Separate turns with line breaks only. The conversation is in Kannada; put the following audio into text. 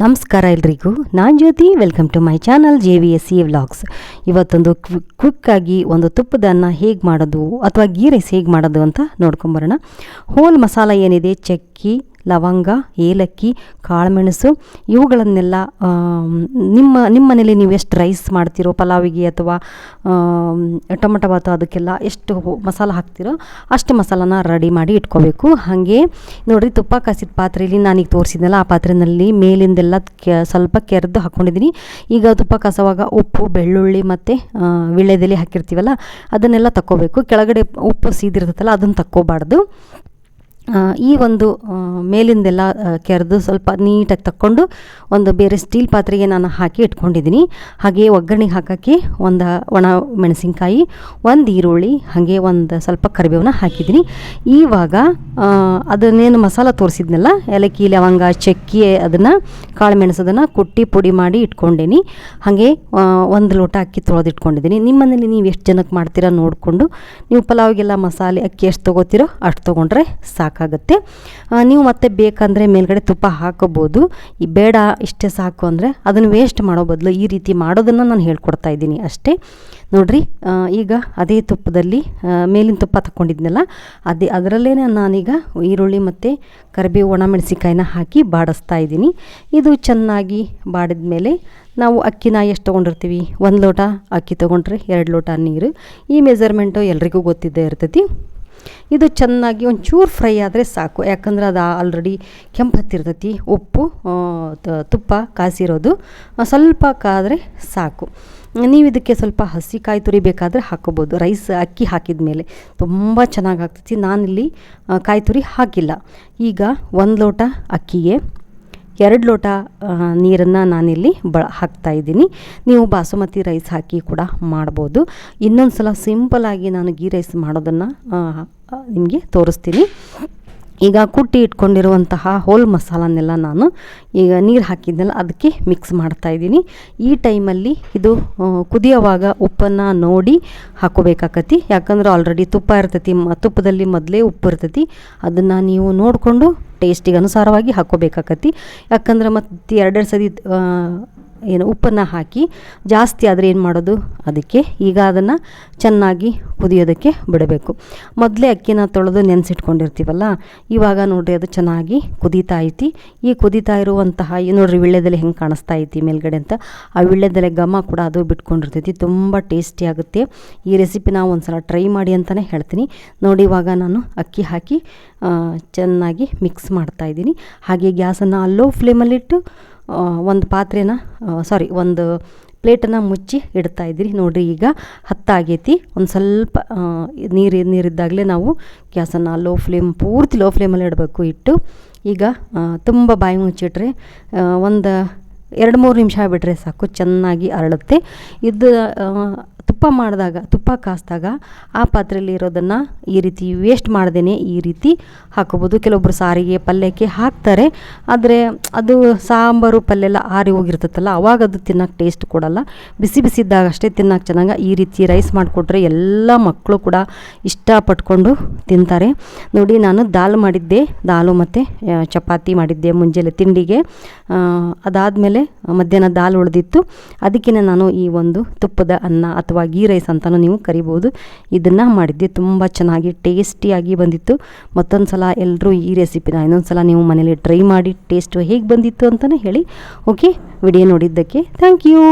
ನಮಸ್ಕಾರ ಎಲ್ರಿಗೂ. ನಾನು Jyothi welcome to my channel J V S C vlogs ಇವತ್ತೊಂದು ಕ್ವಿಕ್ ಕ್ವಿಕ್ಕಾಗಿ ಒಂದು ತುಪ್ಪದ ಅನ್ನ ಹೇಗೆ ಮಾಡೋದು, ಅಥವಾ ಗೀ ರೈಸ್ ಹೇಗೆ ಮಾಡೋದು ಅಂತ ನೋಡ್ಕೊಂಬರೋಣ. ಹೋಲ್ ಮಸಾಲ ಏನಿದೆ, ಚಕ್ಕಿ ಲವಂಗ, ಏಲಕ್ಕಿ, ಕಾಳುಮೆಣಸು, ಇವುಗಳನ್ನೆಲ್ಲ ನಿಮ್ಮ ನಿಮ್ಮ ಮನೇಲಿ ನೀವು ಎಷ್ಟು ರೈಸ್ ಮಾಡ್ತೀರೋ, ಪಲಾವಿಗೆ ಅಥವಾ ಟೊಮೊಟೊ ಭಾತು ಅದಕ್ಕೆಲ್ಲ ಎಷ್ಟು ಮಸಾಲ ಹಾಕ್ತಿರೋ ಅಷ್ಟು ಮಸಾಲಾನ ರೆಡಿ ಮಾಡಿ ಇಟ್ಕೋಬೇಕು. ಹಾಗೆ ನೋಡಿರಿ ತುಪ್ಪ, ಕಾಸಿದ ಪಾತ್ರೆಯಲ್ಲಿ ನಾನೀಗ ತೋರಿಸಿದ್ನಲ್ಲ, ಆ ಪಾತ್ರೆಯಲ್ಲಿ ಮೇಲಿಂದೆಲ್ಲ ಸ್ವಲ್ಪ ಕೆರೆದು ಹಾಕ್ಕೊಂಡಿದ್ದೀನಿ ಈಗ ತುಪ್ಪ ಕಾಸೋವಾಗ ಉಪ್ಪು, ಬೆಳ್ಳುಳ್ಳಿ ಮತ್ತು ವಿಳ್ಯದೆಲೆ ಹಾಕಿರ್ತೀವಲ್ಲ, ಅದನ್ನೆಲ್ಲ ತಕ್ಕೋಬೇಕು. ಕೆಳಗಡೆ ಉಪ್ಪು ಸೀದಿರ್ತೈತಲ್ಲ ಅದನ್ನು ತಕ್ಕೋಬಾರ್ದು. ಈ ಒಂದು ಮೇಲಿಂದೆಲ್ಲ ಕೆರೆದು ಸ್ವಲ್ಪ ನೀಟಾಗಿ ತಕ್ಕೊಂಡು ಒಂದು ಬೇರೆ ಸ್ಟೀಲ್ ಪಾತ್ರೆಗೆ ನಾನು ಹಾಕಿ ಇಟ್ಕೊಂಡಿದ್ದೀನಿ. ಹಾಗೆ ಒಗ್ಗರಣೆ ಹಾಕೋಕ್ಕೆ ಒಂದು ಒಣ ಮೆಣಸಿನ್ಕಾಯಿ, ಒಂದು ಈರುಳ್ಳಿ, ಹಾಗೆ ಒಂದು ಸ್ವಲ್ಪ ಕರಿಬೇವನ್ನ ಹಾಕಿದ್ದೀನಿ. ಇವಾಗ ಅದನ್ನೇನು ಮಸಾಲ ತೋರಿಸಿದ್ನಲ್ಲ, ಏಲಕ್ಕಿ, ಲವಂಗ, ಚಕ್ಕಿ, ಅದನ್ನು ಕಾಳು ಮೆಣಸದನ್ನು ಕುಟ್ಟಿ ಪುಡಿ ಮಾಡಿ ಇಟ್ಕೊಂಡೇನಿ. ಹಾಗೆ ಒಂದು ಲೋಟ ಅಕ್ಕಿ ತೊಳೆದು ಇಟ್ಕೊಂಡಿದ್ದೀನಿ ನಿಮ್ಮ ಮನೇಲಿ ನೀವು ಎಷ್ಟು ಜನಕ್ಕೆ ಮಾಡ್ತೀರಾ ನೋಡಿಕೊಂಡು, ನೀವು ಪಲಾವ್ಗೆಲ್ಲ ಮಸಾಲೆ, ಅಕ್ಕಿ ಎಷ್ಟು ತೊಗೋತೀರೋ ಅಷ್ಟು ತೊಗೊಂಡ್ರೆ ಸಾಕಾಗುತ್ತೆ ನೀವು ಮತ್ತೆ ಬೇಕಂದರೆ ಮೇಲ್ಗಡೆ ತುಪ್ಪ ಹಾಕೋಬೋದು. ಈ ಬೇಡ, ಇಷ್ಟೇ ಸಾಕು ಅಂದರೆ ಅದನ್ನು ವೇಸ್ಟ್ ಮಾಡೋ ಬದಲು ಈ ರೀತಿ ಮಾಡೋದನ್ನು ನಾನು ಹೇಳ್ಕೊಡ್ತಾ ಇದ್ದೀನಿ ಅಷ್ಟೇ. ನೋಡ್ರಿ ಈಗ ಅದೇ ತುಪ್ಪದಲ್ಲಿ ಮೇಲಿನ ತುಪ್ಪ ತಗೊಂಡಿದ್ನಲ್ಲ ಅದೇ ಅದರಲ್ಲೇ ನಾನೀಗ ಈರುಳ್ಳಿ ಮತ್ತು ಕರಿಬೇವು, ಒಣಮೆಣಸಿನ್ಕಾಯಿನ ಹಾಕಿ ಬಾಡಿಸ್ತಾ ಇದ್ದೀನಿ. ಇದು ಚೆನ್ನಾಗಿ ಬಾಡಿದ ಮೇಲೆ ನಾವು ಅಕ್ಕಿನ ಎಷ್ಟು ತೊಗೊಂಡಿರ್ತೀವಿ? ಒಂದು ಲೋಟ ಅಕ್ಕಿ ತೊಗೊಂಡ್ರೆ ಎರಡು ಲೋಟ ನೀರು. ಈ ಮೆಜರ್ಮೆಂಟು ಎಲ್ರಿಗೂ ಗೊತ್ತಿದ್ದೇ ಇರ್ತೈತಿ. ಇದು ಚೆನ್ನಾಗಿ ಒಂಚೂರು ಫ್ರೈ ಆದರೆ ಸಾಕು. ಯಾಕಂದ್ರೆ ಅದು ಆಲ್ರೆಡಿ ಕೆಂಪು ಹತ್ತಿರ್ತೈತಿ. ಉಪ್ಪು ತುಪ್ಪ ಕಾಸಿರೋದು. ಸ್ವಲ್ಪ ಕಾದರೆ ಸಾಕು. ನೀವು ಇದಕ್ಕೆ ಸ್ವಲ್ಪ ಹಸಿ ಕಾಯಿ ತುರಿ ಬೇಕಾದರೆ ಹಾಕೋಬೋದು. ರೈಸ್ ಅಕ್ಕಿ ಹಾಕಿದ ಮೇಲೆ ತುಂಬ ಚೆನ್ನಾಗಿ ಆಗ್ತೈತಿ. ನಾನಿಲ್ಲಿ ಕಾಯಿ ತುರಿ ಹಾಕಿಲ್ಲ. ಈಗ ಒಂದು ಲೋಟ ಅಕ್ಕಿಗೆ ಎರಡು ಲೋಟ ನೀರನ್ನು ನಾನಿಲ್ಲಿ ಬ ಹಾಕ್ತಾ ಇದ್ದೀನಿ. ನೀವು ಬಾಸುಮತಿ ರೈಸ್ ಹಾಕಿ ಕೂಡ ಮಾಡ್ಬೋದು. ಇನ್ನೊಂದು ಸಲ ಸಿಂಪಲಾಗಿ ನಾನು ಗೀ ರೈಸ್ ಮಾಡೋದನ್ನು ನಿಮಗೆ ತೋರಿಸ್ತೀನಿ. ಈಗ ಕುಟ್ಟಿ ಇಟ್ಕೊಂಡಿರುವಂತಹ ಹೋಲ್ ಮಸಾಲನ್ನೆಲ್ಲ ನಾನು ಈಗ ನೀರು ಹಾಕಿದ್ನಲ್ಲ ಅದಕ್ಕೆ ಮಿಕ್ಸ್ ಮಾಡ್ತಾ ಇದ್ದೀನಿ. ಈ ಟೈಮಲ್ಲಿ ಇದು ಕುದಿಯೋವಾಗ ಉಪ್ಪನ್ನು ನೋಡಿ ಹಾಕೋಬೇಕಾಕತಿ. ಯಾಕಂದ್ರೆ ಆಲ್ರೆಡಿ ತುಪ್ಪ ಇರ್ತೈತಿ ತುಪ್ಪದಲ್ಲಿ ಮೊದಲೇ ಉಪ್ಪು ಇರ್ತೈತಿ. ಅದನ್ನು ನೀವು ನೋಡಿಕೊಂಡು ಟೇಸ್ಟಿಗೆ ಅನುಸಾರವಾಗಿ ಹಾಕೋಬೇಕಾಕತಿ. ಯಾಕಂದ್ರೆ ಮತ್ತು ಎರಡೆರಡು ಆ, ಏನು ಉಪ್ಪನ್ನು ಹಾಕಿ ಜಾಸ್ತಿ ಆದರೆ ಏನು ಮಾಡೋದು? ಅದಕ್ಕೆ ಈಗ ಅದನ್ನು ಚೆನ್ನಾಗಿ ಕುದಿಯೋದಕ್ಕೆ ಬಿಡಬೇಕು. ಮೊದಲೇ ಅಕ್ಕಿನ ತೊಳೆದು ನೆನೆಸಿಟ್ಕೊಂಡಿರ್ತೀವಲ್ಲ, ಇವಾಗ ನೋಡಿರಿ ಅದು ಚೆನ್ನಾಗಿ ಕುದೀತಾ ಐತಿ. ಈ ಕುದೀತಾ ಇರುವಂತಹ ನೋಡಿರಿ ವಿಳ್ಯದೆಲೆ ಹೆಂಗೆ ಕಾಣಿಸ್ತಾ ಐತಿ ಮೇಲ್ಗಡೆ ಅಂತ, ಆ ವಿಳ್ಯದೆಲೆ ಘಮ ಕೂಡ ಅದು ಬಿಟ್ಕೊಂಡಿರ್ತೈತಿ, ತುಂಬ ಟೇಸ್ಟಿ ಆಗುತ್ತೆ. ಈ ರೆಸಿಪಿ ನಾವು ಒಂದು ಸಲ ಟ್ರೈ ಮಾಡಿ ಅಂತಲೇ ಹೇಳ್ತೀನಿ. ನೋಡಿ, ಇವಾಗ ನಾನು ಅಕ್ಕಿ ಹಾಕಿ ಚೆನ್ನಾಗಿ ಮಿಕ್ಸ್ ಮಾಡ್ತಾ ಇದ್ದೀನಿ. ಹಾಗೆ ಗ್ಯಾಸನ್ನು ಲೋ ಫ್ಲೇಮಲ್ಲಿಟ್ಟು ಒಂದು ಪಾತ್ರೆನ ಸಾರಿ ಒಂದು ಪ್ಲೇಟನ್ನು ಮುಚ್ಚಿ ಇಡ್ತಾ ಇದ್ದೀರಿ. ನೋಡಿರಿ, ಈಗ ಹತ್ತಾಗೈತಿ. ಒಂದು ಸ್ವಲ್ಪ ನೀರು, ನೀರಿದ್ದಾಗಲೇ ನಾವು ಗ್ಯಾಸನ್ನು ಲೋ ಫ್ಲೇಮ್, ಪೂರ್ತಿ ಲೋ ಫ್ಲೇಮಲ್ಲಿ ಇಡಬೇಕು ಇಟ್ಟು ಈಗ ತುಂಬ ಬಾಯಿ ಮುಚ್ಚಿಟ್ರೆ ಒಂದು ಎರಡು ಮೂರು ನಿಮಿಷ ಬಿಟ್ಟರೆ ಸಾಕು, ಚೆನ್ನಾಗಿ ಅರಳುತ್ತೆ. ಇದು ಮಾಡಿದಾಗ, ತುಪ್ಪ ಕಾಸಿದಾಗ ಆ ಪಾತ್ರೆಯಲ್ಲಿ ಇರೋದನ್ನು ಈ ರೀತಿ ವೇಸ್ಟ್ ಮಾಡ್ದೇ ಈ ರೀತಿ ಹಾಕೋಬೋದು. ಕೆಲವೊಬ್ಬರು ಸಾರಿಗೆ ಪಲ್ಯಕ್ಕೆ ಹಾಕ್ತಾರೆ. ಆದರೆ ಅದು ಸಾಂಬಾರು ಪಲ್ಯ ಎಲ್ಲ ಆರಿ ಹೋಗಿರ್ತೈತಲ್ಲ, ಅವಾಗ ಅದು ತಿನ್ನೋಕೆ ಟೇಸ್ಟ್ ಕೊಡಲ್ಲ. ಬಿಸಿ ಬಿಸಿ ಇದ್ದಾಗ ಅಷ್ಟೇ ತಿನ್ನೋಕೆ ಚೆನ್ನಾಗ ಈ ರೀತಿ ರೈಸ್ ಮಾಡಿಕೊಟ್ರೆ ಎಲ್ಲ ಮಕ್ಕಳು ಕೂಡ ಇಷ್ಟಪಟ್ಕೊಂಡು ತಿಂತಾರೆ. ನೋಡಿ, ನಾನು ದಾಲ್ ಮಾಡಿದ್ದೆ, ದಾಲು ಮತ್ತು ಚಪಾತಿ ಮಾಡಿದ್ದೆ ಮುಂಜಾನೆ ತಿಂಡಿಗೆ. ಅದಾದಮೇಲೆ ಮಧ್ಯಾಹ್ನ ದಾಲ್ ಉಳಿದಿತ್ತು. ಅದಕ್ಕಿಂತ ನಾನು ಈ ಒಂದು ತುಪ್ಪದ ಅನ್ನ ಅಥವಾ ಗೀ ರೈಸ್ ಅಂತಲೂ ನೀವು ಕರಿಬೋದು. ಇದನ್ನು ಮಾಡಿದ್ದೆ ತುಂಬ ಚೆನ್ನಾಗಿ ಟೇಸ್ಟಿಯಾಗಿ ಬಂದಿತ್ತು. ಮತ್ತೊಂದು ಸಲ ಎಲ್ಲರೂ ಈ ರೆಸಿಪಿನ ಇನ್ನೊಂದು ಸಲ ನೀವು ಮನೇಲಿ ಟ್ರೈ ಮಾಡಿ ಟೇಸ್ಟು ಹೇಗೆ ಬಂದಿತ್ತು ಅಂತಲೇ ಹೇಳಿ. ಓಕೆ ವಿಡಿಯೋ ನೋಡಿದ್ದಕ್ಕೆ ಥ್ಯಾಂಕ್ ಯು